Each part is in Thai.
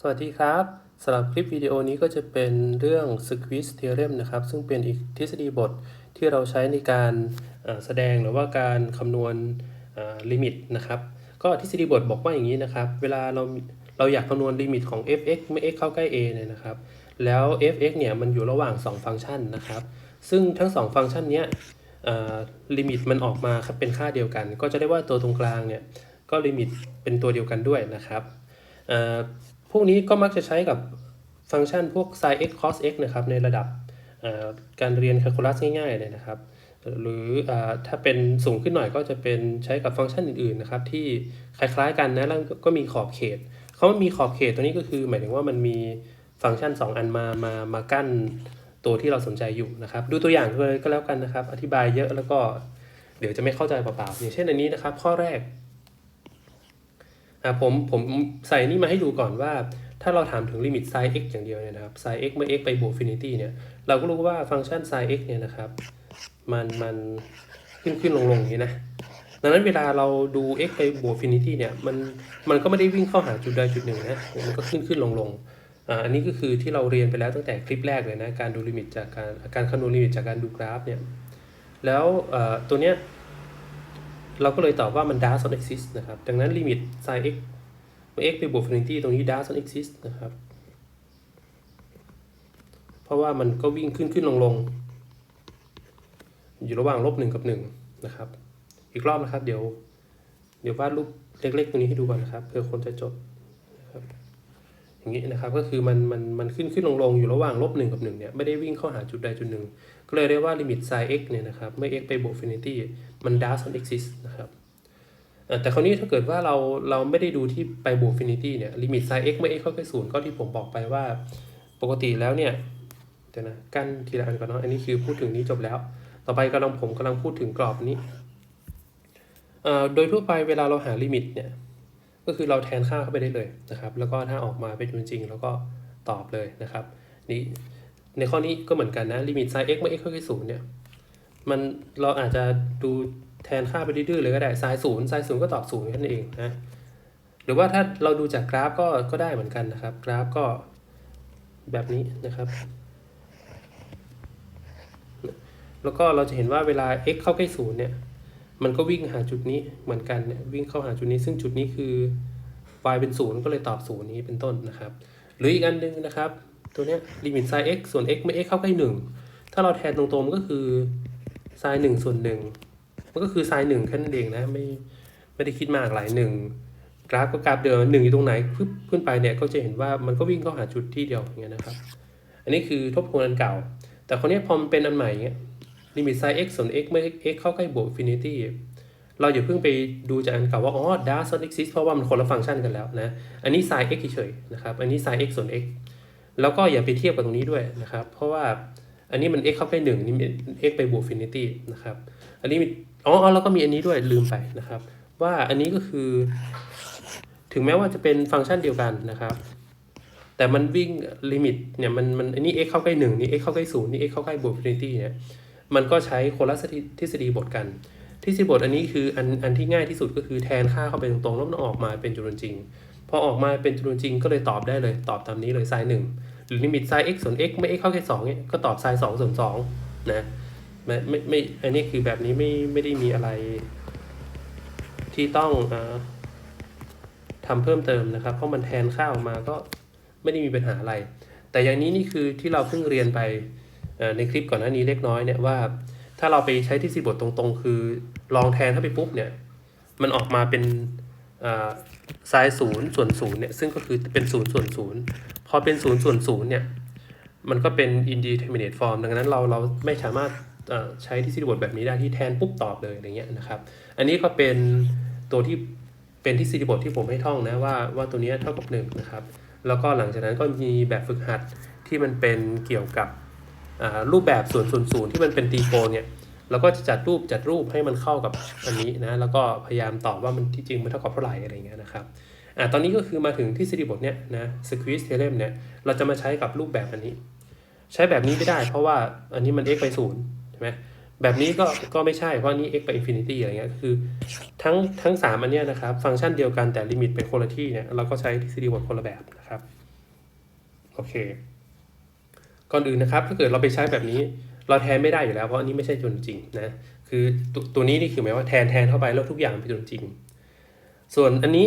สวัสดีครับสำหรับคลิปวิดีโอนี้ก็จะเป็นเรื่อง Squeeze Theorem นะครับ ซึ่งเป็นอีกทฤษฎีบทที่เราใช้ในการแสดงหรือว่าการคำนวณลิมิตนะครับ ก็ทฤษฎีบทบอกว่าอย่างนี้นะครับ เวลาเราเราอยากคำนวณลิมิตของ f(x) เมื่อ x เข้าใกล้ a เนี่ยนะครับ แล้ว f(x) เนี่ยมันอยู่ระหว่าง 2 ฟังก์ชันนะครับ ซึ่งทั้ง 2 ฟังก์ชันเนี้ยลิมิตมันออกมาครับเป็นค่าเดียวกัน ก็จะได้ว่าตัวตรงกลางเนี่ยก็ลิมิตเป็นตัวเดียวกันด้วยนะครับ พวกนี้ก็มักจะใช้กับฟังก์ชันพวก sin x cos x นะครับในระดับการเรียนคลคูลัสง่ายๆเลยนะครับ หรืออถ้าเป็นสูงขึ้นหน่อยก็จะเป็นใช้กับฟังก์ชันอื่นๆนะครับที่คล้ายๆกันนะแล้วก็มีขอบเขตเขาว่ามีขอบเขตตัวนี้ก็คือ หมายถึงว่ามันมีฟังก์ชัน 2 อันมามามากั้นตัวที่เราสนใจอยู่นะครับ ดูตัวอย่างเลยก็แล้วกันนะครับ อธิบายเยอะแล้วก็เดี๋ยวจะไม่เข้าใจเปล่าๆอย่างเช่นอันนี้นะครับ ข้อแรก อะผมผมใส่นี่มาให้ดูก่อนว่า ถ้าเราถามถึงลิมิต sin x อย่างเดียวเนี่ยนะครับ sin x เมื่อ x ไปบวก infinity เนี่ย เราก็รู้ว่าฟังก์ชัน sin x เนี่ยนะครับ มันมันขึ้นขึ้นลงลงอย่างนี้นะดังนั้นเวลาเราดู x ไปบวก infinity เนี่ย มันมันก็ไม่ได้วิ่งเข้าหาจุดใดจุดหนึ่งนะ มันก็ขึ้นขึ้นลงลงอ่าอันนี้ก็คือที่เราเรียนไปแล้วตั้งแต่คลิปแรกเลยนะ การดูลิมิตจากการการคำนวณลิมิตจากการดูกราฟเนี่ย แล้วอ่อตัวเนี้ย เราก็เลยตอบว่ามัน does not exist นะครับ ดังนั้นลิมิต sin x เมื่อ x ไปบวก infinity ตรงนี้ does not exist นะครับ เพราะว่ามันก็วิ่งขึ้นขึ้นลงลงอยู่ระหว่างลบหนึ่งกับหนึ่งนะครับ อีกรอบนะครับ เดี๋ยว เดี๋ยววาดรูปเล็กๆตรงนี้ให้ดูก่อนนะครับเพื่อคนจะจดนะครับอย่างนี้นะครับก็คือมันมันมันขึ้นขึ้นลงลงอยู่ระหว่างลบหนึ่งกับหนึ่งเนี่ยไม่ได้วิ่งเข้าหาจุดใดจุดหนึ่ง ก็เลยเรียกว่าลิมิต sin x เนี่ยนะครับเมื่อ x ไปบวก infinity มัน doesn't exist นะครับแต่คราวนี้ถ้าเกิดว่าเราเราไม่ได้ดูที่ไปบวก infinity เนี่ยลิมิต sin x เมื่อ x เข้าใกล้ศูนย์ก็ที่ผมบอกไปว่าปกติแล้วเนี่ยเดี๋ยวนะกั้นทีละอันก่อนเนาะอันนี้คือพูดถึงนี้จบแล้ว ต่อไปกำลังผมกำลังพูดถึงกรอบนี้โดยทั่วไปเวลาเราหาลิมิตเนี่ยก็คือเราแทนค่าเข้าไปได้เลยนะครับ แล้วก็ถ้าออกมาเป็นจริงๆแล้วก็ตอบเลยนะครับ นี่ ในข้อนี้ก็เหมือนกันนะลิมิต sin x เมื่อ x เข้าใกล้ศูนย์เนี่ยมันเราอาจจะดูแทนค่าไปดื้อๆเลยก็ได้ sin ศูนย์ sin ศูนย์ก็ตอบศูนย์แค่นั้นเองนะหรือว่าถ้าเราดูจากกราฟก็ก็ได้เหมือนกันนะครับ กราฟก็แบบนี้นะครับ แล้วก็เราจะเห็นว่าเวลา x เข้าใกล้ศูนย์เนี่ยมันก็วิ่งหาจุดนี้เหมือนกันเนี่ยวิ่งเข้าหาจุดนี้ ซึ่งจุดนี้คือ y เป็นศูนย์ก็เลยตอบศูนย์นี้เป็นต้นนะครับ หรืออีกอันหนึงนะครับ ตัวเนี้ยลิมิต sin x ส่วน x เมื่อ x เข้าใกล้หนึ่งถ้าเราแทนตรงๆมันก็คือ sin หนึ่งส่วนหนึ่งมันก็คือ sin หนึ่งแค่นั้นเองนะไม่ไม่ได้คิดมากหลายหนึ่งกราฟก็กราฟเดิมหนึ่งอยู่ตรงไหนปึ๊บขึ้นไปเนี่ยก็จะเห็นว่ามันก็วิ่งเข้าหาจุดที่เดียวอย่างเงี้ยนะครับ อันนี้คือทบทวนอันเก่า แต่คนนี้พอมันเป็นอันใหม่เงี้ยลิมิต sin x ส่วน x เมื่อ x เข้าใกล้บวก infinity เราอย่าเพิ่งไปดูจากอันเก่าว่า อ๋อ does not exist เพราะว่ามันคนละฟังก์ชันกันแล้วนะ อันนี้ sin x เฉยๆนะครับ อันนี้ sin x ส่วน x แล้วก็อย่าไปเทียบกับตรงนี้ด้วยนะครับ เพราะว่าอันนี้มัน x เข้าใกล้หนึ่งนี่มัน x ไปบวก infinity นะครับอันนี้อ๋อแล้วก็มีอันนี้ด้วยลืมไปนะครับ ว่าอันนี้ก็คือ ถึงแม้ว่าจะเป็นฟังก์ชันเดียวกันนะครับ แต่มันวิ่งลิมิตเนี่ยมันมันอันนี้ x เข้าใกล้หนึ่งนี่ x เข้าใกล้ศูนย์นี่ x เข้าใกล้บวก infinity เนี่ยมันก็ใช้คนละทฤษฎีบทกันทฤษฎีบทอันนี้คืออันอันที่ง่ายที่สุดก็คือแทนค่าเข้าไปตรงๆแล้วมันออกมาเป็นจำนวนจริงพอออกมาเป็นจำนวนจริงก็เลยตอบได้เลยตอบตามนี้เลย sin หนึ่ง หรือลิมิต sin x ส่วน x ไม่ x เข้าแค่สองเนี่ยก็ตอบ sin สองส่วนสองนะไม่ไม่ไม่อันนี้คือแบบนี้ไม่ไม่ได้มีอะไร ที่ต้องอาทำเพิ่มเติมนะครับ เพราะมันแทนค่าออกมาก็ไม่ได้มีปัญหาอะไร แต่อย่างนี้นี่คือที่เราเพิ่งเรียนไปในคลิปก่อนหน้านี้เล็กน้อยเนี่ยว่า ถ้าเราไปใช้ทฤษฎีบทตรงๆ คือลองแทนเข้าไปปุ๊บเนี่ย มันออกมาเป็นไซน์ศูนย์ส่วนศูนย์เนี่ยซึ่งก็คือเป็นศูนย์ส่วนศูนย์ พอเป็นศูนย์ส่วนศูนย์เนี่ย มันก็เป็น indeterminate form ดังนั้นเราเราไม่สามารถใช้ทฤษฎีบทแบบนี้ได้ที่แทนปุ๊บตอบเลยอะไรเงี้ยนะครับ อันนี้ก็เป็นตัวที่เป็นทฤษฎีบทที่ผมให้ท่องนะว่าว่าตัวนี้เท่ากับหนึ่งนะครับ แล้วก็หลังจากนั้นก็มีแบบฝึกหัดที่มันเป็นเกี่ยวกับรูปแบบส่วนส่วนศูนย์ที่มันเป็นตีโกนเนี่ยเราก็จะจัดรูปจัดรูปให้มันเข้ากับอันนี้นะ แล้วก็พยายามตอบว่ามันที่จริงมันเท่ากับเท่าไหร่อะไรเงี้ยนะครับ อ่าตอนนี้ก็คือมาถึงทฤษฎีบทเนี้ยนะ squeeze theorem เนี่ยเราจะมาใช้กับรูปแบบอันนี้ ใช้แบบนี้ไม่ได้ เพราะว่าอันนี้มัน x ไปศูนย์ใช่ไหมแบบนี้ก็ก็ไม่ใช่เพราะนี้ x ไป infinity อะไรเงี้ยคือทั้งทั้งสามอันเนี้ยนะครับ ฟังก์ชันเดียวกันแต่ลิมิตเป็นคนละที่เนี่ยเราก็ใช้ทฤษฎีบทคนละแบบนะครับโอเค ก่อนอื่นนะครับ ถ้าเกิดเราไปใช้แบบนี้ เราแทนไม่ได้อยู่แล้วเพราะอันนี้ไม่ใช่จนจริงนะคือตัวตัวนี้นี่คือหมายว่าแทนแทนเข้าไปแล้วทุกอย่างเป็นจนจริง ส่วนอันนี้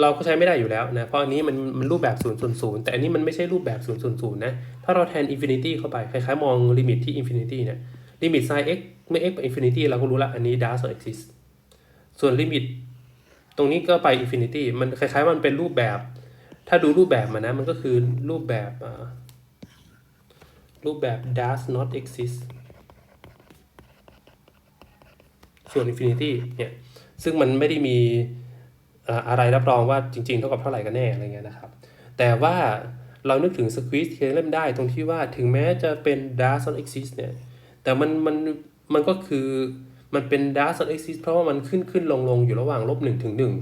เราก็ใช้ไม่ได้อยู่แล้วนะ เพราะอันนี้มันมันรูปแบบ0ูนย์ศูนย์แต่อันนี้มันไม่ใช่รูปแบบ0ูนย์ศูนย์นะ ถ้าเราแทน infinity เข้าไป คล้ายๆ มองลิมิตที่ infinity เนี่ย ลิมิต sin x เมื่อ x ไป infinity เราก็รู้ละอันนี้ does not exist ส่วนลิมิต ตรงนี้ก็ไป infinity มันคล้ายๆ มันเป็นรูปแบบ ถ้าดูรูปแบบมันนะ มันก็คือรูปแบบรูปแบบ does not exist ส่วน infinity เนี่ย ซึ่งมันไม่ได้มี อะไรรับรองว่าจริงๆเท่ากับเท่าไหร่กันแน่อะไรเงี้ยนะครับ แต่ว่าเรานึกถึง squeeze theorem ได้ตรงที่ว่าถึงแม้จะเป็น does not exist เนี่ย แต่มันมันมันก็คือมันเป็น does not exist เพราะว่ามันขึ้นขึ้นลงลงอยู่ระหว่างลบหนึ่งถึงหนึ่ง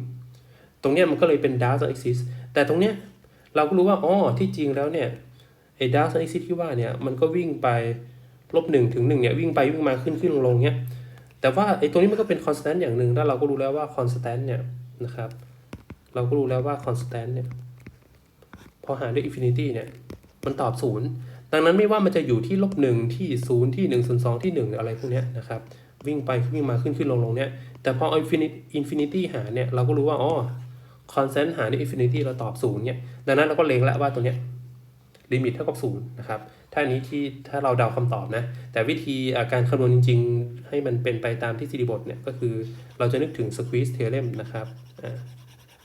ตรงเนี้ยมันก็เลยเป็น does not exist แต่ตรงเนี้ยเราก็รู้ว่าอ๋อที่จริงแล้วเนี่ยไอ้ does not exist ที่ว่าเนี่ยมันก็วิ่งไปลบหนึ่งถึงหนึ่งเนี่ยวิ่งไปวิ่งมาขึ้นขึ้นลงลงเนี่ยแต่ว่าไอ้ตัวนี้มันก็เป็น constant อย่างหนึ่งแล้วเราก็รู้แล้วว่า constant เนี่ย นะครับ เราก็รู้แล้วว่า constant เนี่ย พอหารด้วย infinity เนี่ย มันตอบศูนย์ดังนั้นไม่ว่ามันจะอยู่ที่ลบหนึ่งที่ศูนย์ที่หนึ่งศูนสองที่หนึ่งอะไรพวกนี้นะครับ วิ่งไปวิ่งมาขึ้นขึ้นลงลงเนี่ย แต่พออินฟินิตอินฟินิตี้หาเนี่ย เราก็รู้ว่า อ๋อคอนสแตนต์หาด้วยอินฟินิตี้เราตอบศูนย์เนี่ย ดังนั้นเราก็เล็งแล้วว่าตัวเนี้ย ลิมิตเท่ากับศูนย์นะครับถ้าอันนี้ที่ถ้าเราเดาคำตอบนะ แต่วิธีการคำนวณจริง ๆ ให้มันเป็นไปตามที่สิริบทเนี่ยก็คือเราจะนึกถึง squeeze theorem นะครับ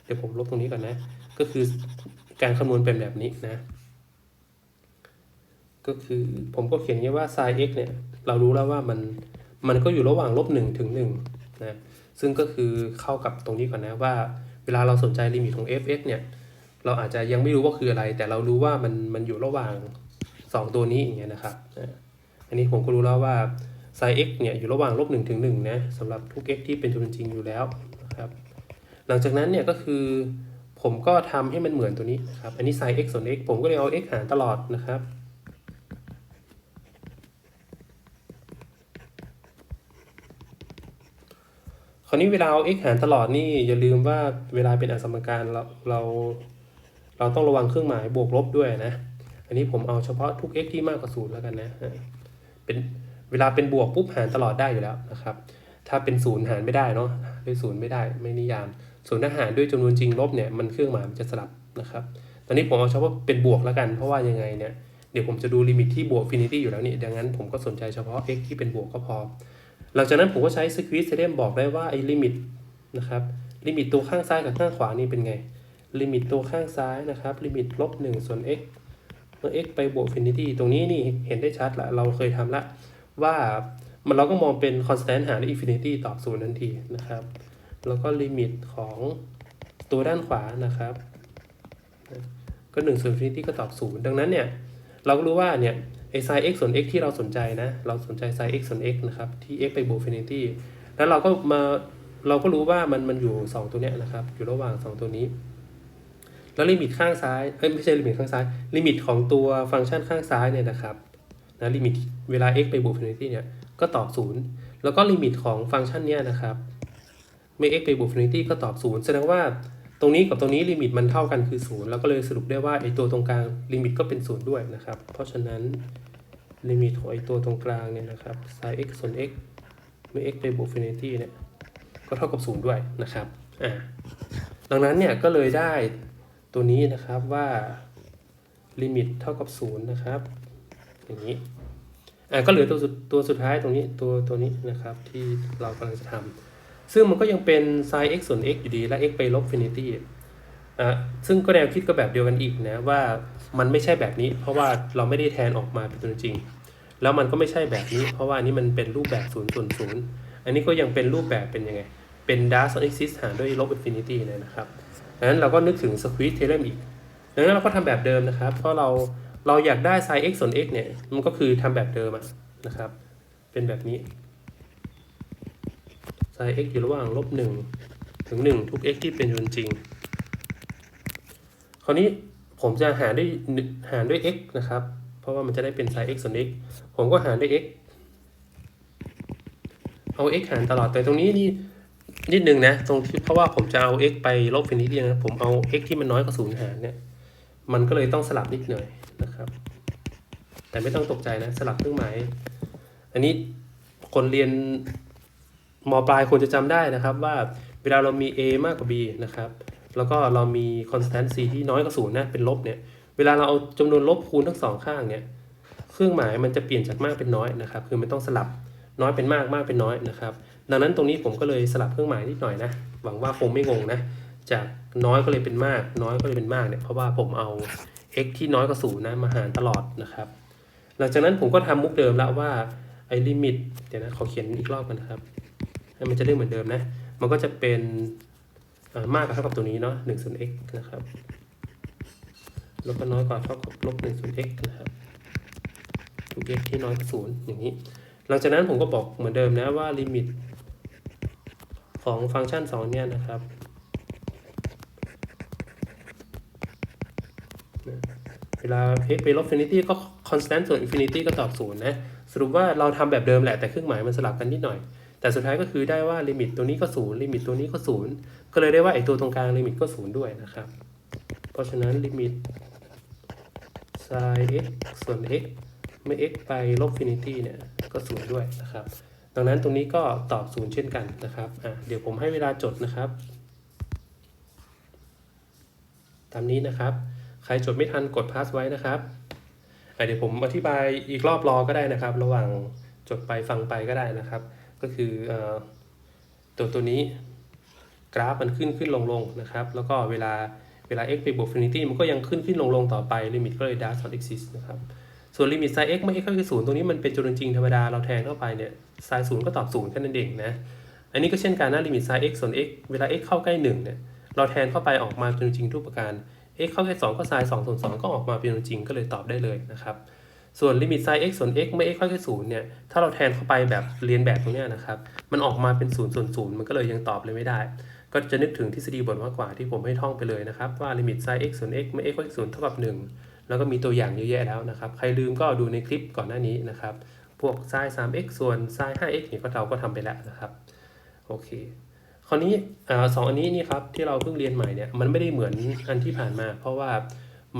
เดี๋ยวผมลบตรงนี้ก่อนนะ ก็คือการคำนวณเป็นแบบนี้นะ ก็คือผมก็เขียนอย่างนี้ว่า sin x เนี่ยเรารู้แล้วว่ามันมันก็อยู่ระหว่างลบหนึ่งถึงหนึ่งนะซึ่งก็คือเข้ากับตรงนี้ก่อนนะว่า เวลาเราสนใจลิมิตของ f(x) เนี่ย เราอาจจะยังไม่รู้ว่าคืออะไร แต่เรารู้ว่ามันมันอยู่ระหว่าง 2 ตัวนี้อย่างเงี้ยนะครับอันนี้ผมก็รู้แล้วว่า sin x เนี่ยอยู่ระหว่างลบหนึ่งถึงหนึ่งนะสำหรับทุก x ที่เป็นจำนวนจริงอยู่แล้วนะครับหลังจากนั้นเนี่ยก็คือผมก็ทำให้มันเหมือนตัวนี้นะครับ อันนี้ sin x ส่วน x ผมก็เลยเอา x หารตลอดนะครับ คราวนี้เวลาเอา x หารตลอดนี่อย่าลืมว่าเวลาเป็นอสมการเราเรา เราต้องระวังเครื่องหมายบวกลบด้วยนะ อันนี้ผมเอาเฉพาะทุก x ที่มากกว่าศูนย์แล้วกันนะ เป็นเวลาเป็นบวกปุ๊บหารตลอดได้อยู่แล้วนะครับ ถ้าเป็นศูนย์หารไม่ได้เนาะด้วยศูนย์ไม่ได้ไม่นิยาม ส่วนถ้าหารด้วยจำนวนจริงลบเนี่ยมันเครื่องหมายมันจะสลับนะครับ ตอนนี้ผมเอาเฉพาะเป็นบวกแล้วกัน เพราะว่ายังไงเนี่ยเดี๋ยวผมจะดูลิมิตที่บวกฟินิตี้อยู่แล้วนี่ดังนั้นผมก็สนใจเฉพาะ x ที่เป็นบวกก็พอ หลังจากนั้นผมก็ใช้ squeeze theorem บอกได้ว่าไอ้ลิมิตนะครับลิมิตตัวข้างซ้ายกับข้างขวานี่เป็นไง ลิมิตตัวข้างซ้ายนะครับลิมิตลบหนึ่งส่วน x เมื่อ x ไปบวกฟินิตี้ตรงนี้นี่เห็นได้ชัดละเราเคยทำละว่ามันเราก็มองเป็น constant หารด้วย infinity ตอบศูนย์ทันทีนะครับ แล้วก็ลิมิตของตัวด้านขวานะครับ ก็1ส่วน infinity ก็ตอบศูนย์ดังนั้นเนี่ยเราก็รู้ว่าเนี่ยไอ้ sin x ส่วน x ที่เราสนใจนะ เราสนใจ sin x ส่วน x นะครับ ที่ x ไปบวก infinity แล้วเราก็มาเราก็รู้ว่ามันมันอยู่ 2 ตัวเนี้ยนะครับ อยู่ระหว่าง 2 ตัวนี้ แล้วลิมิตข้างซ้ายเอ้ยไม่ใช่ลิมิตข้างซ้าย ลิมิตของตัวฟังก์ชันข้างซ้ายเนี่ยนะครับนะลิมิตเวลา x ไปบวก infinity เนี่ยก็ตอบศูนย์แล้วก็ลิมิตของฟังก์ชันเนี้ยนะครับเมื่อ x ไปบวก infinity ก็ตอบศูนย์แสดงว่าตรงนี้กับตรงนี้ลิมิตมันเท่ากันคือศูนย์แล้วก็เลยสรุปได้ว่าไอตัวตรงกลางลิมิตก็เป็นศูนย์ด้วยนะครับ เพราะฉะนั้นลิมิตของไอตัวตรงกลางเนี่ยนะครับ sin x ส่วน x เมื่อ x ไปบวก infinity เนี่ยก็เท่ากับศูนย์ด้วยนะครับอ่าดังนั้นเนี่ยก็เลยได้ ตัวนี้นะครับว่าลิมิตเท่ากับศูนย์นะครับ อย่างนี้อ่าก็เหลือตัวสุดตัวสุดท้ายตรงนี้ตัวตัวนี้นะครับที่เรากำลังจะทำซึ่งมันก็ยังเป็น sin x ส่วน x อยู่ดี และ x ไปลบ infinity อะซึ่งก็แนวคิดก็แบบเดียวกันอีกนะว่ามันไม่ใช่แบบนี้ เพราะว่าเราไม่ได้แทนออกมาเป็นตัวจริง แล้วมันก็ไม่ใช่แบบนี้ เพราะว่านี้มันเป็นรูปแบบ0ส่วน0อันนี้ก็ยังเป็นรูปแบบเป็นยังไง เป็น does not exist หารด้วยลบ infinity นะครับ ดังนั้นเราก็นึกถึง squeeze theorem อีก ดังนั้นเราก็ทำแบบเดิมนะครับ เพราะเราเราอยากได้ sin x ส่วน x เนี่ย มันก็คือทำแบบเดิมนะครับ เป็นแบบนี้ sin x อยู่ระหว่างลบหนึ่งถึงหนึ่งทุก x ที่เป็นจำนวนจริง คราวนี้ผมจะหารด้วยหารด้วย x นะครับ เพราะว่ามันจะได้เป็น sin x ส่วน x ผมก็หารด้วย x เอา x หารตลอดแต่ตรงนี้นี่ นิดนึงนะ ตรงที่เพราะว่าผมจะเอา x ไปลบฟินิตี้นะผมเอา x ที่มันน้อยกว่าศูนย์หารเนี่ย มันก็เลยต้องสลับนิดหน่อยนะครับ แต่ไม่ต้องตกใจนะ สลับเครื่องหมาย อันนี้คนเรียนมปลายควรจะจำได้นะครับว่าเวลาเรามี a มากกว่า b นะครับ แล้วก็เรามี constant c ที่น้อยกว่าศูนย์นะ เป็นลบเนี่ย เวลาเราเอาจำนวนลบคูณทั้งสองข้างเนี่ย เครื่องหมายมันจะเปลี่ยนจากมากเป็นน้อยนะครับ คือมันต้องสลับน้อยเป็นมากมากเป็นน้อยนะครับ ดังนั้นตรงนี้ผมก็เลยสลับเครื่องหมายนิดหน่อยนะ หวังว่าคงไม่งงนะ จากน้อยก็เลยเป็นมาก น้อยก็เลยเป็นมากเนี่ย เพราะว่าผมเอา x ที่น้อยกว่าศูนย์นะมาหารตลอดนะครับ หลังจากนั้นผมก็ทำมุกเดิมแล้วว่าไอ้ลิมิต เดี๋ยวนะขอเขียนอีกรอบกันนะครับ ให้มันจะได้เหมือนเดิมนะ มันก็จะเป็นมากกว่าเท่ากับตัวนี้เนาะหนึ่งส่วน x นะครับล้วก็น้อยกว่าเท่ากับลบหนึ่งส่วน x นะครับทุก x ที่น้อยกว่าศูนย์อย่างนี้ หลังจากนั้นผมก็บอกเหมือนเดิมนะว่าลิมิต ของฟังก์ชันสองเนี่ยนะครับ เวลา x ไปลบ infinity ก็ constant ส่วน infinity ก็ตอบศูนย์นะ สรุปว่าเราทำแบบเดิมแหละ แต่เครื่องหมายมันสลับกันนิดหน่อย แต่สุดท้ายก็คือได้ว่าลิมิตตัวนี้ก็ศูนย์ลิมิตตัวนี้ก็ศูนย์ก็เลยได้ว่าไอ้ตัวตรงกลางลิมิตก็ศูนย์ด้วยนะครับ เพราะฉะนั้นลิมิต sin x ส่วน x เมื่อ x ไปลบ infinity เนี่ย ก็ศูนย์ด้วยนะครับ ดังนั้นตรงนี้ก็ตอบศูนย์เช่นกันนะครับอะเดี๋ยวผมให้เวลาจดนะครับ ตามนี้นะครับ ใครจดไม่ทันกดพาสไว้นะครับเดี๋ยวผมอธิบายอีกรอบรอก็ได้นะครับ ระหว่างจดไปฟังไปก็ได้นะครับ ก็คืออตัวตัวนี้กราฟมันขึ้นขึ้นลงลงนะครับ แล้วก็เวลาเวลา x ไปบวก infinity มันก็ยังขึ้นขึ้นลงลงต่อไปลิมิตก็เลย does not exist นะครับ ส่วนลิมิต sin x เมื่อ x เข้าคือศูนย์ตรงนี้มันเป็นจำนวนจริงธรรมดาเราแทนเข้าไปเนี่ย sin ศูนย์ก็ตอบศูนย์แค่นั้นเองนะอันนี้ก็เช่นกันนะลิมิต sin x ส่วน x เวลา x เข้าใกล้หนึ่งเนี่ยเราแทนเข้าไปออกมาเป็นจำนวนจริงทุกประการ x เข้าใกล้สองก็ sin สองส่วนสองก็ออกมาเป็นจำนวนจริงก็เลยตอบได้เลยนะครับส่วนลิมิต sin x ส่วน x เมื่อ x เข้าใกล้ศูนย์เนี่ยถ้าเราแทนเข้าไปแบบเรียนแบบตรงเนี้ยนะครับมันออกมาเป็นศูนย์ส่วนศูนย์มันก็เลยยังตอบเลยไม่ได้ ก็จะนึกถึงทฤษฎีบทมากกว่าที่ผมให้ท่องไปเลยนะครับว่าลิมิต sin x ส่วน x เมื่อ x เข้าใกล้ศูนย์เท่ากับหนึ่ง แล้วก็มีตัวอย่างเยอะแยะแล้วนะครับ ใครลืมก็ดูในคลิปก่อนหน้านี้นะครับ พวก sin 3x ส่วน sin 5x เนี่ยก็เราก็ทำไปแล้วนะครับ โอเค คราวนี้อ่สองอันนี้นี่ครับที่เราเพิ่งเรียนใหม่เนี่ยมันไม่ได้เหมือนอันที่ผ่านมา เพราะว่า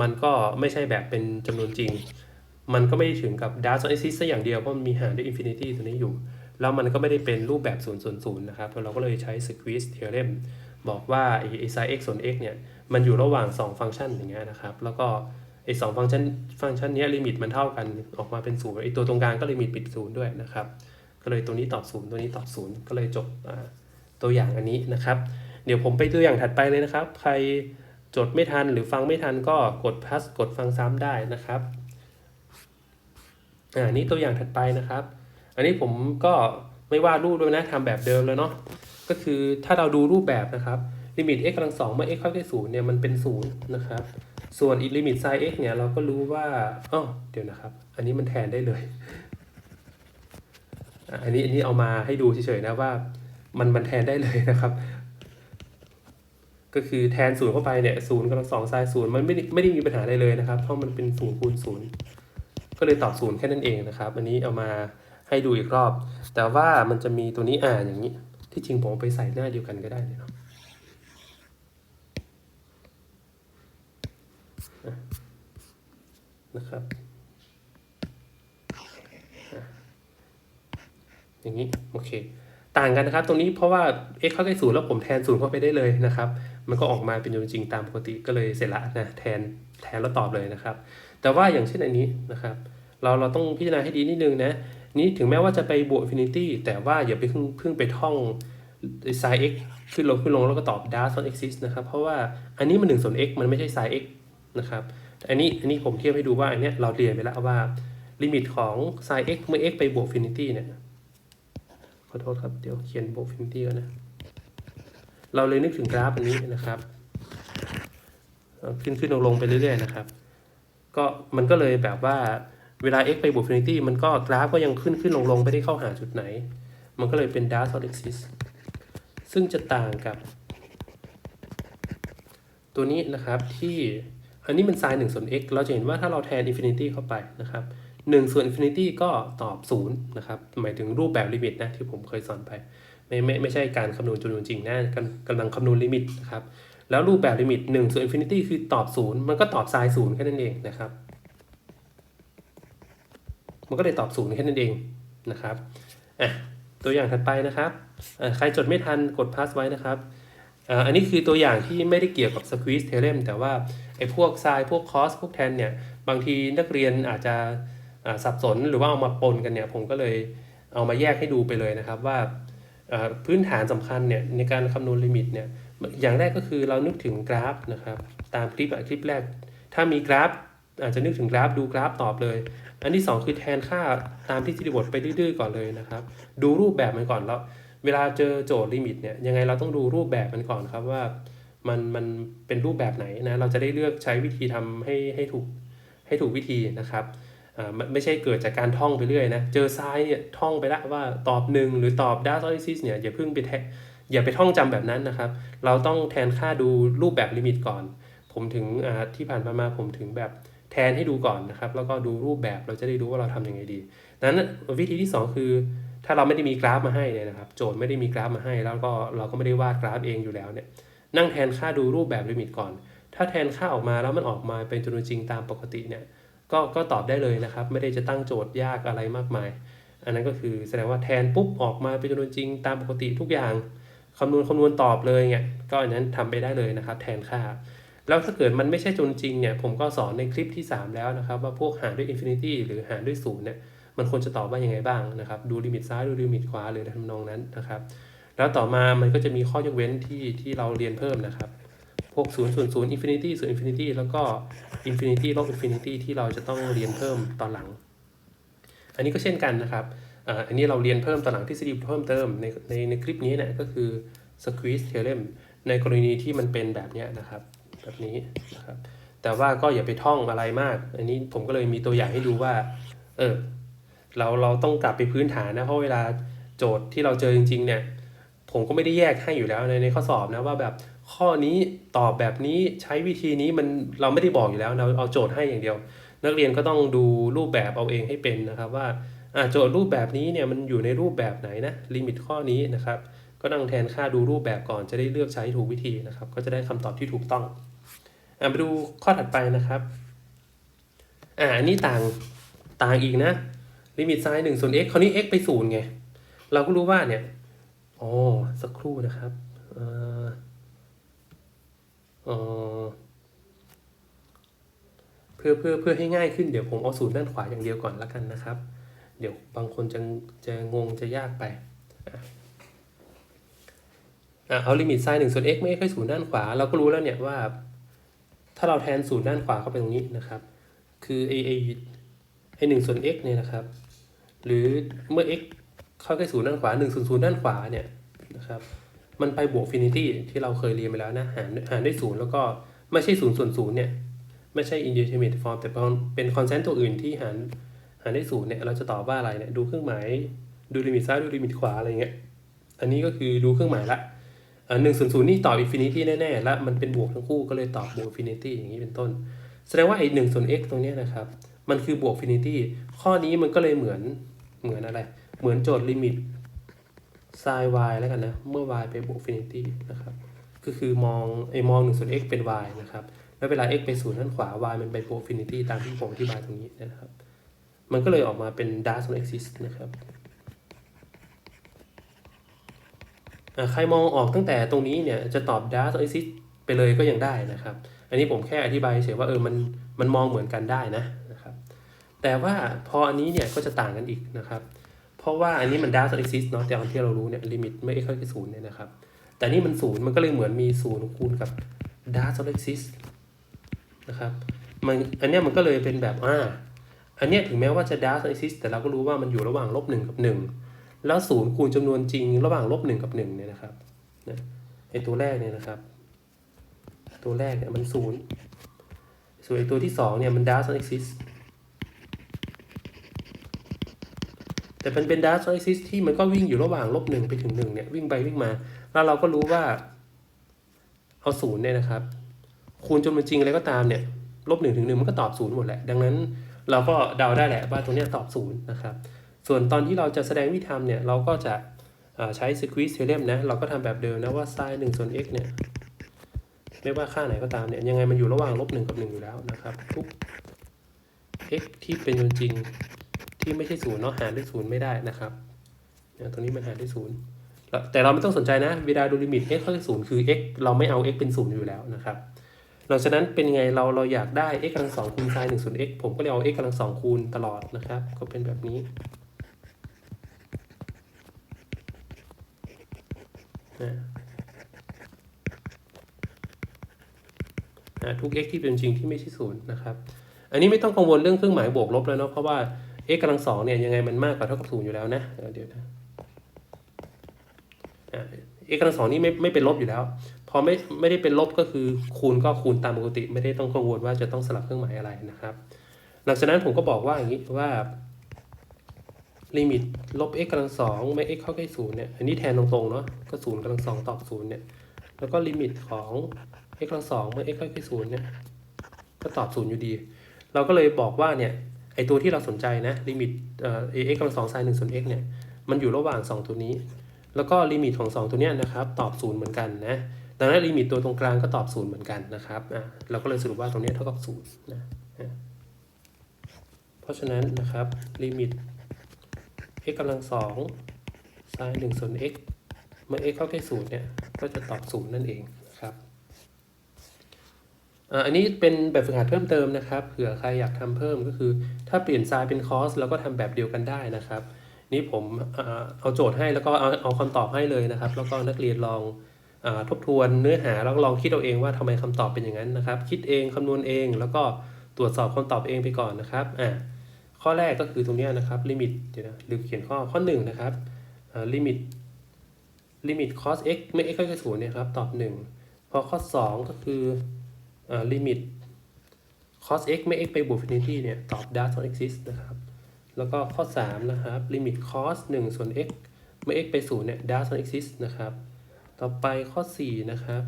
มันก็ไม่ใช่แบบเป็นจำนวนจริง มันก็ไม่ได้ถึงกับ d a r t on exist ซะอย่างเดียวเพราะมันมีหารด้วย infinity ตัวนี้อยู่ แล้วมันก็ไม่ได้เป็นรูปแบบ0ส่วน0นะครับเราก็เลยใช้ squeeze theorem บอกว่าไอ้ sin x ส่วน x เนี่ยมันอยู่ระหว่าง 2 ฟังก์ชันอย่างเงี้ยนะครับ แล้วก็ ไอ้สองฟังก์ชันฟังก์ชันนี้ลิมิตมันเท่ากันออกมาเป็นศูนย์ไอ้ตัวตรงกลางก็ลิมิตปิดศูนย์ด้วยนะครับ ก็เลยตัวนี้ตอบศูนย์ตัวนี้ตอบศูนย์ก็เลยจบตัวอย่างอันนี้นะครับ เดี๋ยวผมไปตัวอย่างถัดไปเลยนะครับ ใครจดไม่ทันหรือฟังไม่ทันก็กดพัสกดฟังซ้ำได้นะครับอ่านี่ตัวอย่างถัดไปนะครับ อันนี้ผมก็ไม่วาดรูปด้วยนะทำแบบเดิมเลยเนาะก็คือถ้าเราดูรูปแบบนะครับ ลิมิต x กำลังสองเมื่อ x เข้าใกล้ศูนย์เนี่ยมันเป็นศูนย์นะครับ ส่วนอีลิมิต sin x เนี่ยเราก็รู้ว่าอ๋อเดี๋ยวนะครับ อันนี้มันแทนได้เลย อันนี้อันนี้เอามาให้ดูเฉยๆนะว่ามันมันแทนได้เลยนะครับ ก็คือแทนศูนย์เข้าไปเนี่ยศูนย์กำลังสองไซน์ศูนย์มันไม่ไม่ได้มีปัญหาอะไรเลยนะครับ เพราะมันเป็นศูนย์คูณศูนย์ก็เลยตอบศูนย์แค่นั้นเองนะครับ อันนี้เอามาให้ดูอีกรอบ แต่ว่ามันจะมีตัวนี้อ่านอย่างนี้ ที่จริงผมไปใส่หน้าเดียวกันก็ได้เนาะอะ นะครับ อย่างนี้ โอเค ต่างกันนะครับ ตรงนี้เพราะว่า x เข้าใกล้ศูนย์แล้วผมแทนศูนย์เข้าไปได้เลยนะครับ มันก็ออกมาเป็นจำนวนจริงตามปกติก็เลยเสร็จละนะแทนแทนแล้วตอบเลยนะครับ แต่ว่าอย่างเช่นอันนี้นะครับ เราเราต้องพิจารณาให้ดีนิดนึงนะนี่ถึงแม้ว่าจะไปบวก infinity แต่ว่าอย่าไปเพิ่งเพิ่งไปท่อง sin x ขึ้นลงขึ้นลงแล้วก็ตอบ does not exist นะครับ เพราะว่าอันนี้มันหนึ่งส่วน x มันไม่ใช่ sin x นะครับ อันนี้อันนี้ผมเทียบให้ดูว่าอันเนี้ยเราเรียนไปแล้วว่าลิมิตของ sin x เมื่อ x ไปบวก infinity เนี่ยขอโทษครับเดี๋ยวเขียนโบฟินิตี้ก่อนนะ เราเลยนึกถึงกราฟอันนี้นะครับ ขึ้นขึ้นลงลงไปเรื่อยๆนะครับ ก็มันก็เลยแบบว่าเวลา x ไปบวกฟินิตี้มันก็กราฟก็ยังขึ้นขึ้นลงลงไม่ได้เข้าหาจุดไหน มันก็เลยเป็น d a r t o n exist ซึ่งจะต่างกับ ตัวนี้นะครับที่ อันนี้มัน sin 1ส่วน x เราจะเห็นว่าถ้าเราแทน infinity เข้าไปนะครับ1ส่วน infinity ก็ตอบ 0 นะครับ หมายถึงรูปแบบลิมิตนะที่ผมเคยสอนไป ไม่ไม่ไม่ใช่การคำนวณจำนวนจริงนะกำกำลังคำนวณลิมิตนะครับ แล้วรูปแบบลิมิต 1 ส่วน infinity คือตอบ 0 มันก็ตอบ sin 0แค่นั้นเองนะครับ มันก็เลยตอบ 0 แค่นั้นเองนะครับอะตัวอย่างถัดไปนะครับ ใครจดไม่ทันกด pass ไว้นะครับ อันนี้คือตัวอย่างที่ไม่ได้เกี่ยวกับ squeeze theorem แต่ว่าไอ้พวก sin พวก cos พวก tan เนี่ย บางทีนักเรียนอาจจะสับสนหรือว่าเอามาปนกันเนี่ย ผมก็เลยเอามาแยกให้ดูไปเลยนะครับว่าพื้นฐานสำคัญเนี่ยในการคำนวณลิมิตเนี่ย อย่างแรกก็คือเรานึกถึงกราฟนะครับ ตามคลิปคลิปแรก ถ้ามีกราฟอาจจะนึกถึงกราฟดูกราฟตอบเลย อันที่ 2 คือแทนค่าตามที่ทฤษฎีบทไปดื้อๆก่อนเลยนะครับ ดูรูปแบบมันก่อนแล้ว เวลาเจอโจทย์ลิมิตเนี่ยยังไงเราต้องดูรูปแบบมันก่อนครับว่ามันมันเป็นรูปแบบไหนนะเราจะได้เลือกใช้วิธีทำให้ให้ถูกให้ถูกวิธีนะครับอ่าไม่ไม่ใช่เกิดจากการท่องไปเรื่อยนะ เจอซ้ายเนี่ยท่องไปละว่าตอบหนึ่งหรือตอบด a ต a อ a ิ y ิ s เนี่ยอย่าเพิ่งไปแทอย่าไปท่องจำแบบนั้นนะครับ เราต้องแทนค่าดูรูปแบบลิมิตก่อน ผมถึงอ่าที่ผ่านมามาผมถึงแบบแทนให้ดูก่อนนะครับ แล้วก็ดูรูปแบบเราจะได้รู้ว่าเราทำยังไงดี นั้นวิธีที่ 2 คือ ถ้าเราไม่ได้มีกราฟมาให้เนี่ยนะครับ โจทย์ไม่ได้มีกราฟมาให้ แล้วก็เราก็ไม่ได้วาดกราฟเองอยู่แล้วเนี่ย นั่งแทนค่าดูรูปแบบลิมิตก่อน ถ้าแทนค่าออกมาแล้วมันออกมาเป็นจำนวนจริงตามปกติเนี่ย ก็ก็ตอบได้เลยนะครับ ไม่ได้จะตั้งโจทย์ยากอะไรมากมาย อันนั้นก็คือแสดงว่าแทนปุ๊บออกมาเป็นจำนวนจริงตามปกติทุกอย่างคำนวณคำนวณตอบเลยเนี่ยก็อันนั้นทำไปได้เลยนะครับ แทนค่า แล้วถ้าเกิดมันไม่ใช่จนจริงเนี่ยผมก็สอนในคลิปที่ 3 แล้วนะครับ ว่าพวกหารด้วยอินฟินิตี้หรือหารด้วยศูนย์เนี่ย มันควรจะตอบว่ายังไงบ้างนะครับ ดูลิมิตซ้ายดูลิมิตขวาหรือทำนองนั้นนะครับ แล้วต่อมามันก็จะมีข้อยกเว้นที่ที่เราเรียนเพิ่มนะครับ พวก0 0 0 infinity 0 infinity แล้วก็ infinity ลบ infinity ที่เราจะต้องเรียนเพิ่มตอนหลัง อันนี้ก็เช่นกันนะครับอันนี้เราเรียนเพิ่มตอนหลังทฤษฎีเพิ่มเติมในในในคลิปนี้เนี่ยก็คือ squeeze theorem ในกรณีที่มันเป็นแบบนี้นะครับ แบบนี้นะครับแต่ว่าก็อย่าไปท่องอะไรมาก อันนี้ผมก็เลยมีตัวอย่างให้ดูว่า เออ เราเราต้องกลับไปพื้นฐานนะเพราะเวลาโจทย์ที่เราเจอจริง ๆ เนี่ย ผมก็ไม่ได้แยกให้อยู่แล้วในในข้อสอบนะว่าแบบข้อนี้ตอบแบบนี้ใช้วิธีนี้มันเราไม่ได้บอกอยู่แล้วเราเอาโจทย์ให้อย่างเดียว นักเรียนก็ต้องดูรูปแบบเอาเองให้เป็นนะครับว่าอ่าโจทย์รูปแบบนี้เนี่ยมันอยู่ในรูปแบบไหนนะลิมิตข้อนี้นะครับก็นั่งแทนค่าดูรูปแบบก่อนจะได้เลือกใช้ถูกวิธีนะครับ ก็จะได้คำตอบที่ถูกต้องอ่ามาดูข้อถัดไปนะครับอ่าอันนี้ต่างต่างอีกนะ ลิมิตไซน์หนึ่งส่วน x คราวนี้ x ไปศูนย์ไง เราก็รู้ว่าเนี่ยอ๋อสักครู่นะครับเออเออเพื่อเพื่อเพื่อให้ง่ายขึ้นเดี๋ยวผมเอาศูนย์ด้านขวาอย่างเดียวก่อนละกันนะครับ เดี๋ยวบางคนจะจะงงจะยากไปอะเอาลิมิตไซน์หนึ่งส่วน x ไม่ให้ศูนย์ด้านขวา เราก็รู้แล้วเนี่ยว่า ถ้าเราแทนศูนย์ด้านขวาเข้าไปตรงนี้นะครับ คือไอไอไอหนึ่งส่วน x เนี่ยนะครับ หรือเมื่อ x เข้าใกล้ศูนย์ด้านขวา1 0 0ด้านขวาเนี่ยนะครับมันไปบวกฟินิตี้ที่เราเคยเรียนไปแล้วนะหารหารด้วยศูนย์แล้วก็ไม่ใช่ศูนย์ส่วนศูนย์เนี่ยไม่ใช่ indeterminate form แต่เป็นคอนเซนต์ตัวอื่นที่หารหารด้วยศูนย์เนี่ยเราจะตอบว่าอะไรเนี่ยดูเครื่องหมายดูลิมิตซ้ายดูลิมิตขวาอะไรเงี้ยอันนี้ก็คือดูเครื่องหมายละหนึ่งส่วนศูนย์นี่ตอบอินฟินิตี้แน่ๆแล้วมันเป็นบวกทั้งคู่ก็เลยตอบบวกอินฟินิตี้อย่างนี้เป็นต้น แสดงว่าไอ้หนึ่งส่วน x ตรงนี้นะครับ มันคือบวกฟินิตี้ข้อนี้มันก็เลยเหมือน เหมือนอะไร เหมือนโจทย์ลิมิต sin y แล้วกันนะ เมื่อ y ไปบวกฟินิตี้นะครับ ก็คือมองไอ้มอง1ส่วน x เป็น y นะครับ แล้วเวลา x ไปศูนย์ด้านขวา y มันไปบวกฟินิตี้ตามที่ผมอธิบายตรงนี้นะครับ มันก็เลยออกมาเป็น dash on axis นะครับใครมองออกตั้งแต่ตรงนี้เนี่ยจะตอบ dash on axis ไปเลยก็ยังได้นะครับ อันนี้ผมแค่อธิบายเฉยว่าเออมันมันมองเหมือนกันได้นะ แต่ว่าพออันนี้เนี่ยก็จะต่างกันอีกนะครับ เพราะว่าอันนี้มัน dash on axis เนาะแต่อันที่เรารู้เนี่ยลิมิตไม่เข้าที่ศูนย์เนี่ยนะครับ แต่นี่มันศูนย์มันก็เลยเหมือนมีศูนย์คูณกับ dash on axis นะครับมันอันเนี้ยมันก็เลยเป็นแบบอ่าอันเนี้ยถึงแม้ว่าจะ dash on axis แต่เราก็รู้ว่ามันอยู่ระหว่างลบหนึ่งกับหนึ่งแล้วศูนย์คูณจำนวนจริงระหว่างลบหนึ่งกับหนึ่งเนี่ยนะครับนะไอตัวแรกเนี่ยนะครับ ตัวแรกเนี่ยมันศูนย์ส่วนไอตัวที่สองเนี่ยมัน dash on แต่มันเป็น dash on axis ที่มันก็วิ่งอยู่ระหว่างลบหนึ่งไปถึงหนึ่งเนี่ยวิ่งไปวิ่งมา แล้วเราก็รู้ว่าเอาศูนย์เนี่ยนะครับ คูณจำนวนจริงอะไรก็ตามเนี่ยลบหนึ่งถึงหนึ่งมันก็ตอบศูนย์หมดแหละ ดังนั้นเราก็เดาได้แหละว่าตรงนี้ตอบศูนย์นะครับ ส่วนตอนที่เราจะแสดงวิธีทำเนี่ยเราก็จะใช้ squeeze theorem นะ เราก็ทำแบบเดิมนะว่า sin 1ส่วน x เนี่ยไม่ว่าค่าไหนก็ตามเนี่ยยังไงมันอยู่ระหว่างลบหนึ่งกับหนึ่งอยู่แล้วนะครับ ทุก x ที่เป็นจริง ที่ไม่ใช่ศูนย์เนาะหารด้วยศูนย์ไม่ได้นะครับนะตรงนี้มันหารด้วยศูนย์แต่เราไม่ต้องสนใจนะเวลาดูลิมิต x เข้าด้วยศูนย์คือ x เราไม่เอา x เป็นศูนย์อยู่แล้วนะครับหลังจากนั้นเป็นไงเราเราอยากได้ x กำลังสองคูณไซน์หนึ่งส่วน x ผมก็เลยเอา x กำลังสองคูณตลอดนะครับ ก็เป็นแบบนี้นะทุก x ที่เป็นจริงที่ไม่ใช่ศูนย์นะครับ อันนี้ไม่ต้องกังวลเรื่องเครื่องหมายบวกลบแล้วเนาะเพราะว่า x กำลังสองเนี่ยยังไงมันมากกว่าเท่ากับศูนย์อยู่แล้วนะเดี๋ยวนะอ่า x กำลังสองนี่ไม่ไม่เป็นลบอยู่แล้ว พอไม่ไม่ได้เป็นลบก็คือคูณก็คูณตามปกติ ไม่ได้ต้องกังวลว่าจะต้องสลับเครื่องหมายอะไรนะครับ หลังจากนั้นผมก็บอกว่าอย่างนี้ว่าลิมิตลบ x กำลังสองไม่ x เข้าใกล้ศูนย์เนี่ย อันนี้แทนตรงๆเนาะ ก็ศูนย์กำลังสองตอบศูนย์เนี่ย แล้วก็ลิมิตของ x กำลังสองเมื่อ x เข้าใกล้ศูนย์เนี่ย ก็ตอบศูนย์อยู่ดี เราก็เลยบอกว่าเนี่ย ไอตัวที่เราสนใจนะลิมิตเอ่อ x กำลังสองไซน์หนึ่งส่วน x เนี่ยมันอยู่ระหว่าง 2 ตัวนี้ แล้วก็ลิมิตของ 2 ตัวเนี้ยนะครับตอบศูนย์เหมือนกันนะดังนั้นลิมิตตัวตรงกลางก็ตอบศูนย์เหมือนกันนะครับอะเราก็เลยสรุปว่าตรงเนี้ยเท่ากับศูนย์นะเพราะฉะนั้นนะครับลิมิต x กำลังสองไซน์หนึ่งส่วน x เมื่อ x เข้าใกล้ศูนย์เนี่ยก็จะตอบศูนย์นั่นเอง อันนี้เป็นแบบฝึกหัดเพิ่มเติมนะครับ เผื่อใครอยากทำเพิ่มก็คือ ถ้าเปลี่ยนไซน์เป็นคอสแล้วก็ทำแบบเดียวกันได้นะครับ นี่ผมอเอาโจทย์ให้แล้วก็เอาเอาคำตอบให้เลยนะครับ แล้วก็นักเรียนลองอทบทวนเนื้อหาแล้วลองคิดเอาเองว่าทำไมคำตอบเป็นอย่างนั้นนะครับ คิดเองคำนวณเอง แล้วก็ตรวจสอบคำตอบเองไปก่อนนะครับอ่าข้อแรกก็คือตรงนี้นะครับลิมิตเดี๋ยวนะลืมเขียนข้อข้อหนึ่งนะครับลิมิตลิมิต cos x ไม่ x เข้าใกล้ศูนย์เนี่ยครับตอบหนึ่งพอข้อสองก็คือ ลิมิต cos x ไม่ x ไปบวก infinity เนี่ย ตอบ does not exist นะครับ แล้วก็ข้อ 3 นะครับลิมิต cos 1 ส่วน x เมื่อ x ไป0เนี่ย does not exist นะครับ ต่อไปข้อ 4 นะครับ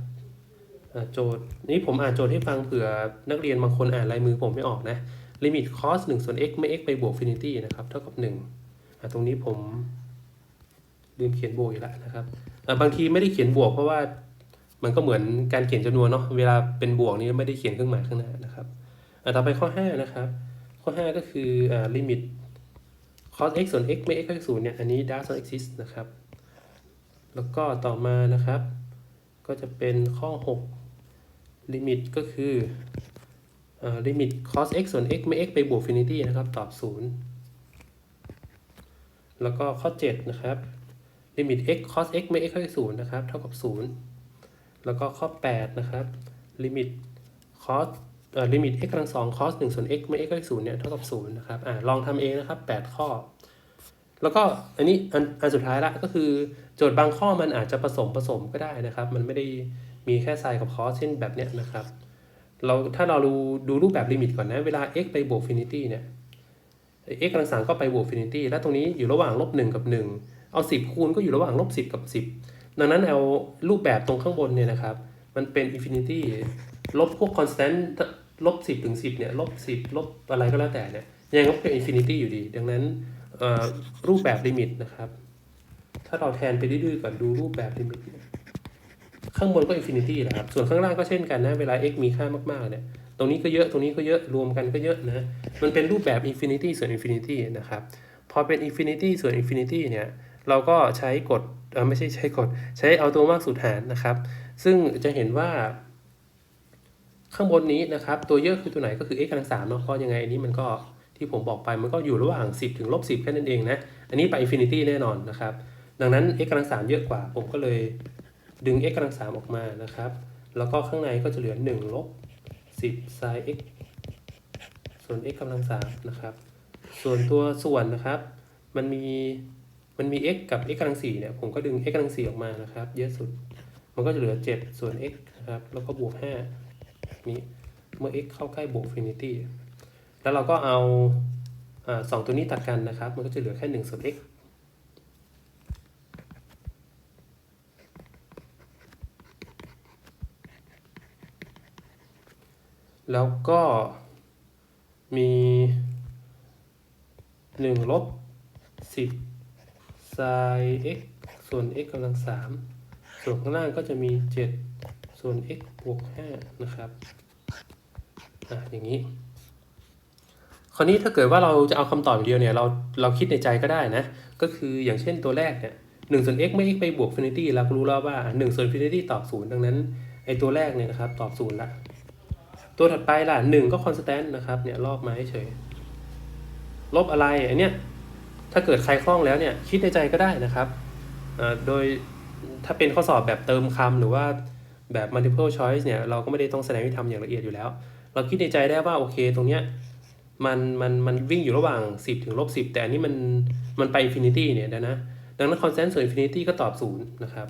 โจทย์นี้ผมอ่านโจทย์ให้ฟังเผื่อนักเรียนบางคนอ่านลายมือผมไม่ออกนะลิมิต cos 1 ส่วน x เมื่อ x ไปบวก infinity นะครับ เท่ากับ1อ่าตรงนี้ผมลืมเขียนบวกอีกแล้วนะครับ บางทีไม่ได้เขียนบวกเพราะว่า มันก็เหมือนการเขียนจำนวนเนาะเวลาเป็นบวกนี้ไม่ได้เขียนเครื่องหมายข้างหน้านะครับอะต่อไปข้อ 5 นะครับ ข้อ 5 ก็คืออ่าลิมิต cos x ส่วน x ไม่ x เข้าศูนย์เนี่ยอันนี้ does not exist นะครับ แล้วก็ต่อมานะครับ ก็จะเป็นข้อ 6 ลิมิตก็คือลิมิต cos x ส่วน x ไม่ x ไปบวก infinity นะครับ ตอบ 0 แล้วก็ข้อ 7 นะครับ ลิมิต x cos x ไม่ x เข้าศูนย์นะครับ เท่ากับ 0 แล้วก็ข้อ 8 นะครับลิมิต cos เอ่อลิมิต x กำลังสอง cos 1ส่วน x ไม่ x เข้าศูนย์เนี่ยเท่ากับ0นย์นะครับอ่าลองทำเองนะครับ 8 ข้อ แล้วก็อันนี้อันอันสุดท้ายละก็คือโจทย์บางข้อมันอาจจะผสมผสมก็ได้นะครับ มันไม่ได้มีแค่ไซน์กับ cos เช่นแบบเนี้ยนะครับเราถ้าเราดูดูรูปแบบลิมิตก่อนนะ เวลา x ไปบวก infinity เนี่ย x กำลังสามก็ไปบวก infinity แล้วตรงนี้อยู่ระหว่างลบ1กับ1เอา10คูณก็อยู่ระหว่างลบ10กับ10 ดังนั้นเอารูปแบบตรงข้างบนเนี่ยนะครับ มันเป็น infinity ลบพวก constant ลบ10ถึง10เนี่ยลบ10ลบอะไรก็แล้วแต่เนี่ยยังไงก็เป็น infinity อยู่ดี ดังนั้นรูปแบบลิมิตนะครับ ถ้าเราแทนไปดื้อๆก่อนดูรูปแบบลิมิต ข้างบนก็ infinity แหละครับ ส่วนข้างล่างก็เช่นกันนะ เวลา x มีค่ามากๆเนี่ย ตรงนี้ก็เยอะ ตรงนี้ก็เยอะ รวมกันก็เยอะนะ มันเป็นรูปแบบ infinity ส่วน infinity นะครับ พอเป็น infinity ส่วน infinity เนี่ย เราก็ใช้กฎเออไม่ใช่ใช้กฎใช้เอาตัวมากสุดหารนะครับ ซึ่งจะเห็นว่า ข้างบนนี้นะครับ ตัวเยอะคือตัวไหนก็คือ x กำลังสามเนาะเพราะยังไงอันนี้มันก็ที่ผมบอกไปมันก็อยู่ระหว่าง 10 ถึงลบ10แค่นั้นเองนะ อันนี้ไป infinity แน่นอนนะครับ ดังนั้น x กำลังสามเยอะกว่า ผมก็เลยดึง x กำลังสามออกมานะครับ แล้วก็ข้างในก็จะเหลือ1ลบ10 sin x ส่วน x กำลังสามนะครับ ส่วนตัวส่วนนะครับ มันมี มันมี x กับ x กำลังสี่เนี่ยผมก็ดึง x กำลังสี่ออกมานะครับ เยอะสุด มันก็จะเหลือ 7 ส่วน x นะครับ แล้วก็บวก5นี้เมื่อ x เข้าใกล้บวก infinity แล้วเราก็เอาอ่าสองตัวนี้ตัดกันนะครับ มันก็จะเหลือแค่1ส่วน x แล้วก็มี 1 ลบ 10 sin x ส่วน x กำลัง3ส่วนข้างล่างก็จะมี 7 ส่วน x บวก 5 นะครับอะอย่างนี้ คราวนี้ถ้าเกิดว่าเราจะเอาคำตอบเดียวเนี่ย เราเราคิดในใจก็ได้นะ ก็คืออย่างเช่นตัวแรกเนี่ยหนึ่งส่วน x เมื่อ x ไปบวก infinity เราก็รู้แล้วว่าหนึ่งส่วน infinity ตอบศูนย์ดังนั้นไอตัวแรกเนี่ยนะครับตอบศูนย์ละ ตัวถัดไปล่ะหนึ่งก็ constant นะครับเนี่ยลอกมาเฉยลบอะไรอันเนี้ย ถ้าเกิดใครคล่องแล้วเนี่ยคิดในใจก็ได้นะครับโดยถ้าเป็นข้อสอบแบบเติมคำหรือว่าแบบ multiple choice เนี่ยเราก็ไม่ได้ต้องแสดงวิธีทำอย่างละเอียดอยู่แล้ว เราคิดในใจได้ว่าโอเคตรงเนี้ยมันมันมันวิ่งอยู่ระหว่าง 10 ถึงลบ10 แต่อันนี้มันมันไป infinity เนี่ยเดี๋ยนะ ดังนั้น constant ส่วน infinity ก็ตอบ 0 นะครับ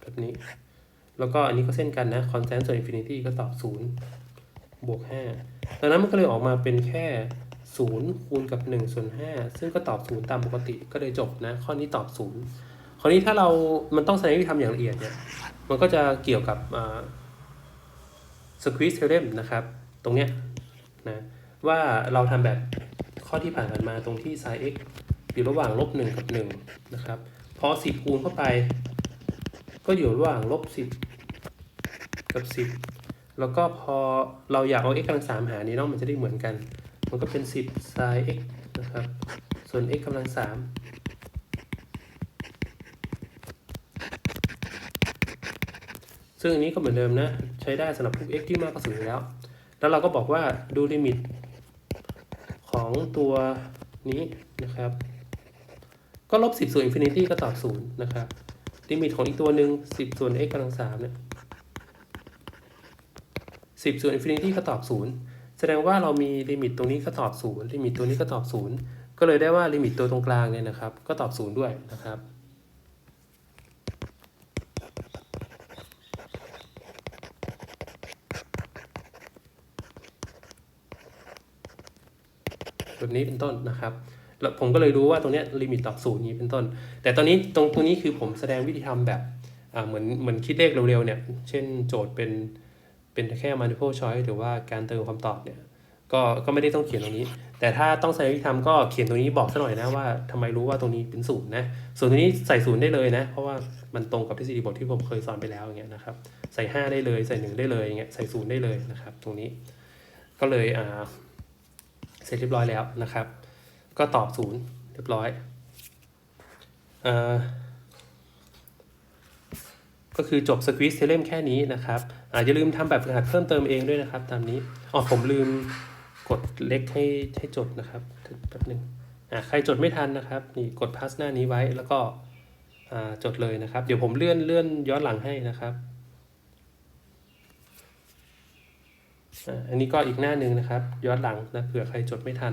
แบบนี้ แล้วก็อันนี้ก็เช่นกันนะ constant ส่วน infinity ก็ตอบ 0 บวก 5 ดังนั้นมันก็เลยออกมาเป็นแค่ 0คูณกับ1ส่วน5ซึ่งก็ตอบ 0 ตามปกติก็เลยจบนะ ข้อนี้ตอบ0คราวนี้ถ้าเรา มันต้องแสดงวิธีทำอย่างละเอียดเนี่ย มันก็จะเกี่ยวกับอ่า squeeze theorem นะครับ ตรงเนี้ยนะว่าเราทำแบบข้อที่ผ่านๆมาตรงที่ sin x อยู่ระหว่างลบ1กับ1นะครับพอ 10 คูณเข้าไป ก็อยู่ระหว่างลบ 10 กับ 10 แล้วก็พอเราอยากเอา x กำลังสามหารนี้เนาะมันจะได้เหมือนกัน มันก็เป็น 10 sin x นะครับ ส่วน x กำลังสามซึ่งอันนี้ก็เหมือนเดิมนะ ใช้ได้สำหรับทุก x ที่มากกว่าศูนย์แล้ว แล้วเราก็บอกว่าดูลิมิตของตัวนี้นะครับ ก็ลบ 10 ส่วน infinity ก็ตอบ 0 นะครับ ลิมิตของอีกตัวหนึ่ง10 ส่วน x กำลัง3เนี่ย10 ส่วน infinity ก็ตอบ 0 แสดงว่าเรามีลิมิตตรงนี้ก็ตอบ0ลิมิตตัวนี้ก็ตอบ0ก็เลยได้ว่าลิมิตตัวตรงกลางเนี่ยนะครับ ก็ตอบ0ด้วยนะครับแบบนี้เป็นต้นนะครับแล้วผมก็เลยรู้ว่าตรงเนี้ยลิมิตตอบศูนย์นี้เป็นต้น แต่ตอนนี้ตรงตรงนี้คือผมแสดงวิธีทำแบบอ่าเหมือนเหมือนคิดเลขเร็วๆเนี่ย เช่นโจทย์เป็น เป็นแค่ multiple choice หรือว่าการเติมคำตอบเนี่ยก็ก็ไม่ได้ต้องเขียนตรงนี้ แต่ถ้าต้องแสดงวิธีทำก็เขียนตรงนี้บอกซะหน่อยนะว่าทำไมรู้ว่าตรงนี้เป็นศูนย์นะส่วนตรงนี้ใส่ศูนย์ได้เลยนะ เพราะว่ามันตรงกับทฤษฎีบทที่ผมเคยสอนไปแล้วอย่างเงี้ยนะครับ ใส่ห้าได้เลยใส่หนึ่งได้เลยอย่างเงี้ยใส่ศูนย์ได้เลยนะครับ ตรงนี้ ก็เลยอ่าเสร็จเรียบร้อยแล้วนะครับ ก็ตอบศูนย์เรียบร้อยอ่อ ก็คือจบสควีสเทเลมแค่นี้นะครับอาอย่าลืมทำแบบฝึกหัดเพิ่มเติมเองด้วยนะครับ ตามนี้อ๋อผมลืมกดเล็กให้ให้จดนะครับแป๊บหนึงอ่าใครจดไม่ทันนะครับนี่กดพาสหน้านี้ไว้แล้วก็จดเลยนะครับ เดี๋ยวผมเลื่อนเลื่อนย้อนหลังให้นะครับอันนี้ก็อีกหน้าหนึ่งนะครับ ย้อนหลังนะเผื่อใครจดไม่ทัน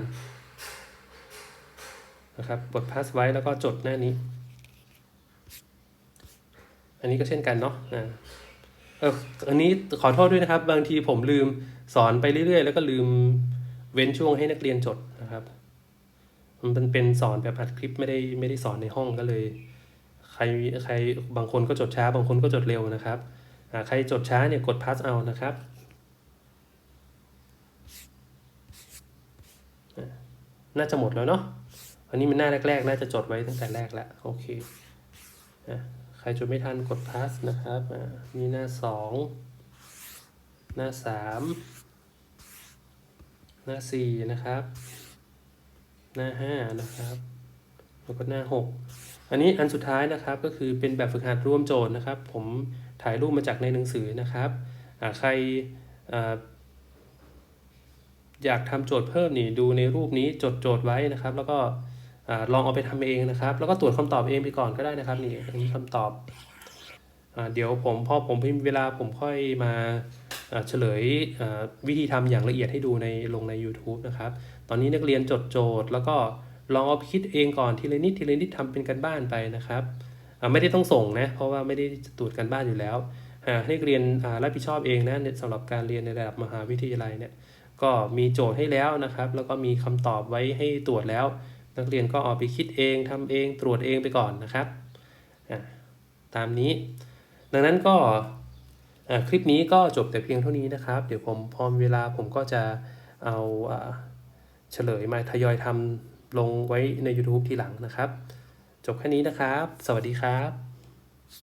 นะครับกดพาสไว้แล้วก็จดหน้านี้ นนี้ก็เช่นกันเนาะเอออันนี้ขอโทษด้วยนะครับ บางทีผมลืมสอนไปเรื่อยๆ แล้วก็ลืมเว้นช่วงให้นักเรียนจดนะครับ มันเป็นสอนแบบอัดคลิปไม่ได้ไม่ได้สอนในห้องก็เลย ใครใครบางคนก็จดช้า บางคนก็จดเร็วนะครับใครจดช้าเนี่ยกดพาสเอานะครับน่าจะหมดแล้วเนาะอันนี้มันหน้าแรกๆ น่าจะจดไว้ตั้งแต่แรกแล้ว โอเค รจดไม่ทันกดพาสนะครับนี่หน้าสองหน้าสามหน้าสี่นะครับ หน้าห้านะครับแล้วก็หน้าหกอันนี้อันสุดท้ายนะครับก็คือเป็นแบบฝึกหัดร่วมโจทย์นะครับ ผมถ่ายรูปมาจากในหนังสือนะครับใครออยากทำโจทย์เพิ่มนี่ดูในรูปนี้จดโจทย์ไว้นะครับ แล้วก็ อลองเอาไปทำเองนะครับ แล้วก็ตรวจคำตอบเองไปก่อนก็ได้นะครับนี่อันนี้คำตอบอเดี๋ยวผมพอผมมีเวลาผมค่อยมาเฉลยวิธีทำอย่างละเอียดให้ดูในลงใน YouTube นะครับ ตอนนี้นักเรียนจดโจทย์ แล้วก็ลองเอาคิดเองก่อนทีละนิดทีละนิดทำเป็นกันบ้านไปนะครับไม่ได้ต้องส่งนะเพราะว่าไม่ได้ตรวจกันบ้านอยู่แล้วให้นักเรียนรับผิดชอบเองนะสำหรับการเรียนในระดับมหาวิทยาลัยเนี่ยก็มีโจทย์ให้แล้วนะครับ แล้วก็มีคำตอบไว้ให้ตรวจแล้ว นักเรียนก็เอาไปคิดเองทำเองตรวจเองไปก่อนนะครับตามนี้ ดังนั้นก็คลิปนี้ก็จบแต่เพียงเท่านี้นะครับ เดี๋ยวผมพอมเวลาผมก็จะเอาเฉลยมาทยอยทำลงไว้ใน YouTube ทีหลังนะครับ จบแค่นี้นะครับ สวัสดีครับ